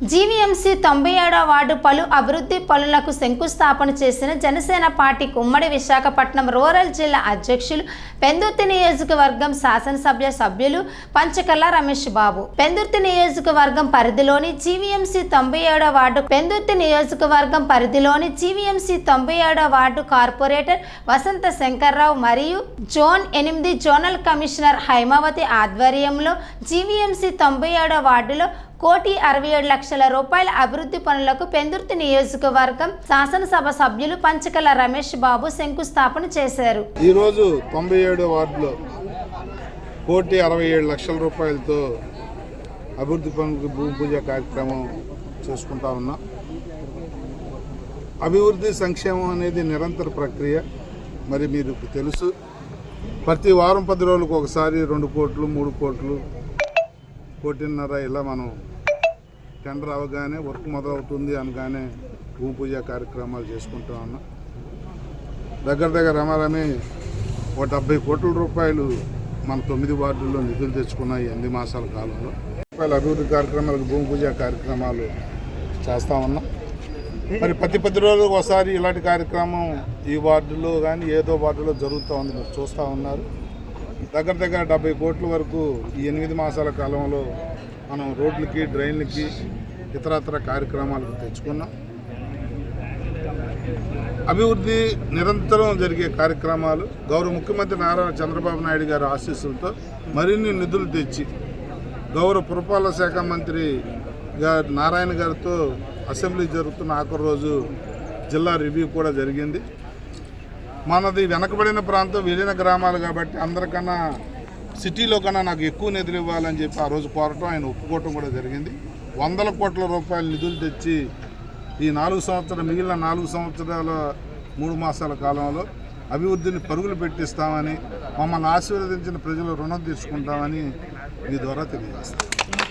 GVMC తొంభై ఏడవ ward పలు అభివృద్ధి పనులకు శంకుస్థాపన చేసిన జనసేన పార్టీ ఉమ్మడి విశాఖపట్నం రూరల్ జిల్లా అధ్యక్షులు పెందుర్తి నియోజకవర్గం శాసనసభ్య సభ్యులు పంచకల్ల రమేష్ బాబు. పెందుర్తి నియోజకవర్గం పరిధిలోని జీవీఎంసీ తొంభై ఏడవ వార్డు పెందుర్తి నియోజకవర్గం పరిధిలోని జీవీఎంసీ తొంభై ఏడవ వార్డు కార్పొరేటర్ వసంత శంకర్రావు మరియు జోన్ ఎనిమిది జోనల్ కమిషనర్ హైమావతి ఆధ్వర్యంలో జీవీఎంసీ తొంభై ఏడవ వార్డులో కోటి అరవై ఏడు లక్షల లక్షల రూపాయల అభివృద్ధి పనులకు పెందుర్తి నియోజకవర్గం శాసనసభ సభ్యులు పంచకల రమేష్ బాబు శంకుస్థాపన చేశారు. ఈరోజు తొంభై ఏడు వార్డులో కోటి అరవై ఏడు లక్షల రూపాయలతో అభివృద్ధి పనులకు భూమి పూజ కార్యక్రమం చేసుకుంటా ఉన్నాం. అభివృద్ధి సంక్షేమం అనేది నిరంతర ప్రక్రియ మరి మీరు తెలుసు. ప్రతి వారం పది రోజులకు ఒకసారి రెండు కోట్లు మూడు కోట్లు కోటిన్నర ఇలా మనం టెండర్ అవగానే వర్క్ మొదలవుతుంది అనగానే భూమి పూజ కార్యక్రమాలు చేసుకుంటా ఉన్నాం. దగ్గర దగ్గర రమారమి ఒక డెబ్బై కోట్ల రూపాయలు మన తొమ్మిది వార్డుల్లో నిధులు తెచ్చుకున్నాయి ఎనిమిది మాసాల కాలంలో. రూపాయల అభివృద్ధి కార్యక్రమాలకు భూమి పూజ కార్యక్రమాలు చేస్తూ ఉన్నాం. మరి ప్రతి పది రోజులకు ఒకసారి ఇలాంటి కార్యక్రమం ఈ వార్డులో కానీ ఏదో వార్డులో జరుగుతూ ఉంది మీరు చూస్తూ ఉన్నారు. దగ్గర దగ్గర డెబ్బై కోట్ల వరకు ఈ ఎనిమిది మాసాల కాలంలో మనం రోడ్లకి డ్రైన్లకి ఇతరత్ర కార్యక్రమాలకు తెచ్చుకున్నాం. అభివృద్ధి నిరంతరం జరిగే కార్యక్రమాలు గౌరవ ముఖ్యమంత్రి నారా చంద్రబాబు నాయుడు గారి ఆశీస్సులతో మరిన్ని నిధులు తెచ్చి గౌరవ పురపాలక శాఖ మంత్రి గారు నారాయణ గారితో అసెంబ్లీ జరుగుతున్న ఆఖరి రోజు జిల్లా రివ్యూ కూడా జరిగింది. మనది వెనకబడిన ప్రాంతం విలీన గ్రామాలు కాబట్టి అందరికన్నా సిటీలో కన్నా నాకు ఎక్కువ నిధులు ఇవ్వాలని చెప్పి ఆ రోజు కోరటం ఆయన ఒప్పుకోవటం కూడా జరిగింది. వందల కోట్ల రూపాయల నిధులు తెచ్చి ఈ నాలుగు సంవత్సరాలు మిగిలిన నాలుగు సంవత్సరాల మూడు మాసాల కాలంలో అభివృద్ధిని పరుగులు పెట్టిస్తామని మమ్మల్ని ఆశీర్వదించిన ప్రజలు రుణం తీసుకుంటామని మీ ద్వారా తెలియజేస్తాం.